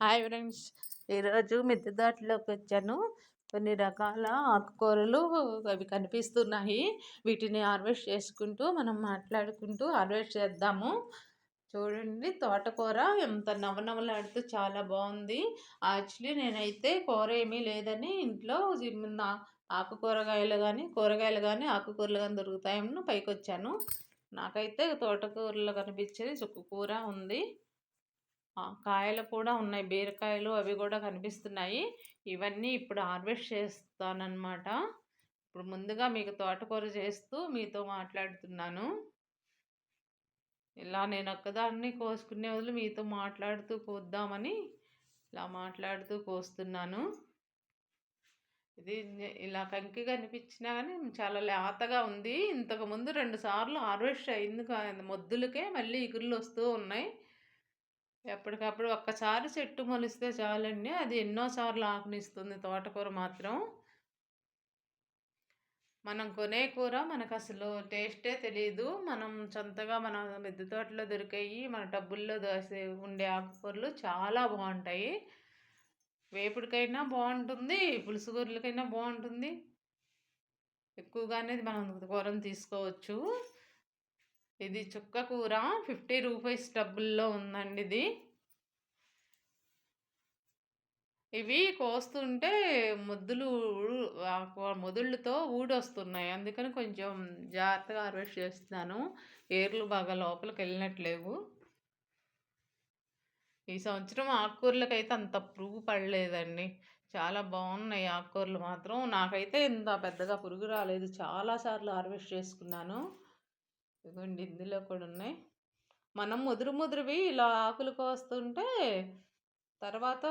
Hi friends. ఈరోజు మిద్దె దాటిలోకి వచ్చాను. కొన్ని రకాల ఆకుకూరలు అవి కనిపిస్తున్నాయి. వీటిని హార్వెస్ట్ చేసుకుంటూ మనం మాట్లాడుకుంటూ హార్వెస్ట్ చేద్దాము. చూడండి తోటకూర ఎంత నవనవలాడుతూ చాలా బాగుంది. యాక్చువల్లీ నేనైతే కూర ఏమీ లేదని ఇంట్లో ఆకుకూరగాయలు కానీ కూరగాయలు కానీ ఆకుకూరలు కానీ దొరుకుతాయని పైకి వచ్చాను నాకైతే తోటకూరలో కనిపించేది చుక్కు కూర ఉంది. కాయలు కూడా ఉన్నాయి. బీరకాయలు అవి కూడా కనిపిస్తున్నాయి. ఇవన్నీ ఇప్పుడు హార్వెస్ట్ చేస్తానన్నమాట. ఇప్పుడు ముందుగా మీకు తోటకూర చేస్తూ మీతో మాట్లాడుతున్నాను. ఇలా నేను ఒక్కదాన్ని కోసుకునే వదిలి మీతో మాట్లాడుతూ కోద్దామని ఇలా మాట్లాడుతూ కోస్తున్నాను. ఇది ఇలా కంకి కనిపించినా కానీ చాలా లేతగా ఉంది. ఇంతకుముందు రెండు సార్లు హార్వెస్ట్ అయింది మొద్దులకే మళ్ళీ ఇగుర్లు వస్తూ ఉన్నాయి. ఎప్పటికప్పుడు ఒక్కసారి చెట్టు మొలిస్తే చాలండి. అది ఎన్నోసార్లు ఆకునిస్తుంది తోటకూర మాత్రం. మనం కొనే కూర మనకు అసలు టేస్టే తెలియదు మనం సొంతగా మన మిద్దె తోటలో దొరికాయి మన టబ్బుల్లో దోసే ఉండే ఆకుకూరలు చాలా బాగుంటాయి. వేపుడికైనా బాగుంటుంది పులుసు కూరలకైనా బాగుంటుంది. ఎక్కువగానే మనం కూరను తీసుకోవచ్చు. ఇది చుక్క కూర. ఫిఫ్టీ రూపీస్ డబ్బుల్లో ఉందండి ఇది. ఇవి కోస్తుంటే ముద్దులు మొదుళ్ళతో ఊడొస్తున్నాయి. అందుకని కొంచెం జాగ్రత్తగా హార్వెస్ట్ చేస్తున్నాను. ఏర్లు బాగా లోపలికి వెళ్ళినట్లేవు. ఈ సంవత్సరం ఆకుకూరలకైతే అంత పురుగు పడలేదండి. చాలా బాగున్నాయి ఆకుకూరలు మాత్రం. నాకైతే ఇంత పెద్దగా పురుగు రాలేదు. చాలాసార్లు హార్వెస్ట్ చేసుకున్నాను. ఇదిగోండి ఇందులో కూడా ఉన్నాయి. మనం ముదురు ముదురువి ఇలా ఆకులు కోస్తుంటే తర్వాత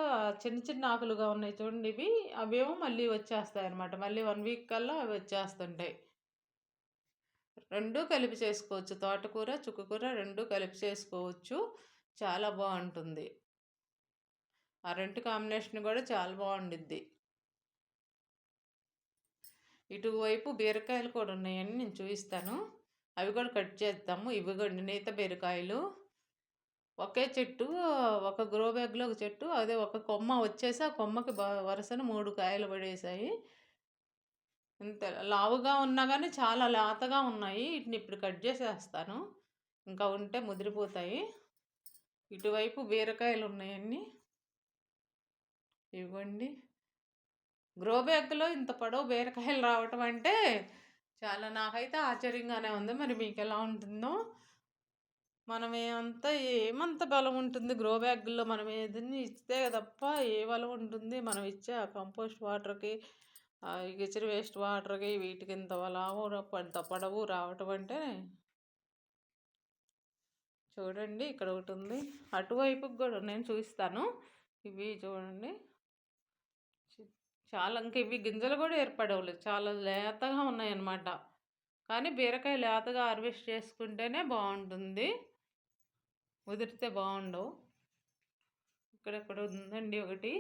చిన్న చిన్న ఆకులుగా ఉన్నాయి చూడండి ఇవి. అవేమో మళ్ళీ వచ్చేస్తాయి అనమాట మళ్ళీ వన్ వీక్ కల్లా అవి వచ్చేస్తుంటాయి. రెండు కలిపి చేసుకోవచ్చు. తోటకూర చుక్కకూర రెండు కలిపి చేసుకోవచ్చు. చాలా బాగుంటుంది. ఆ రెండు కాంబినేషన్ కూడా చాలా బాగుండిద్ది. ఇటువైపు బీరకాయలు కూడా ఉన్నాయని నేను చూపిస్తాను. అవి కూడా కట్ చేద్దాము. ఇవి కూడా నేత బీరకాయలు. ఒకే చెట్టు ఒక గ్రో బ్యాగ్లో ఒక చెట్టు అదే ఒక కొమ్మ వచ్చేసి ఆ కొమ్మకి వరుసన మూడు కాయలు పడేసాయి ఇంత లావుగా ఉన్నా కానీ చాలా లేతగా ఉన్నాయి. వీటిని ఇప్పుడు కట్ చేసేస్తాను. ఇంకా ఉంటే ముదిరిపోతాయి. ఇటువైపు బీరకాయలు ఉన్నాయండి. ఇవ్వండి. గ్రో బ్యాగ్లో ఇంత పొడవు బీరకాయలు రావటం అంటే చాలా నాకైతే ఆశ్చర్యంగానే ఉంది. మరి మీకు ఎలా ఉంటుందో? మనం ఏమంతా ఏమంత బలం ఉంటుంది గ్రో బ్యాగుల్లో మనం ఏదైనా ఇస్తే తప్ప ఏ బలం ఉంటుంది? మనం ఇచ్చే ఆ కంపోస్ట్ వాటర్కి కిచెన్ వేస్ట్ వాటర్కి వీటికి ఇంత బలావు ఇంత రావటం అంటే చూడండి ఇక్కడ ఒకటి ఉంది. అటువైపుకి కూడా నేను చూపిస్తాను. ఇవి చూడండి. చాలా ఇంక ఇవి గింజలు కూడా ఏర్పడవలేదు చాలా లేతగా ఉన్నాయన్నమాట. కానీ బీరకాయ లేతగా హార్వెస్ట్ చేసుకుంటేనే బాగుంటుంది. ఉదిరితే బాగుండవు. ఇక్కడెక్కడ ఉందండి ఒకటి.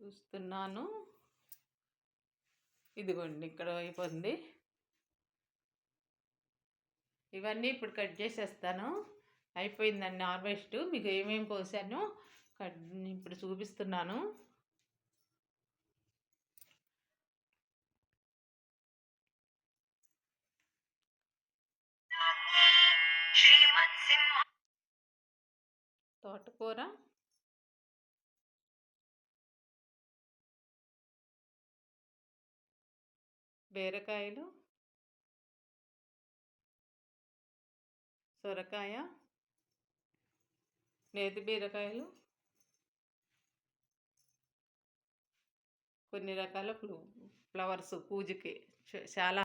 చూస్తున్నాను. ఇదిగోండి ఇక్కడ అయిపోయింది. ఇవన్నీ ఇప్పుడు కట్ చేసేస్తాను. అయిపోయిందండి హార్వెస్ట్. మీకు ఏమేమి కోసానో? కట్ ఇప్పుడు చూపిస్తున్నాను. తోటకూర. బీరకాయలు. సొరకాయ. నేతి బీరకాయలు. కొన్ని రకాల ఫ్లవర్స్ పూజకి చాలా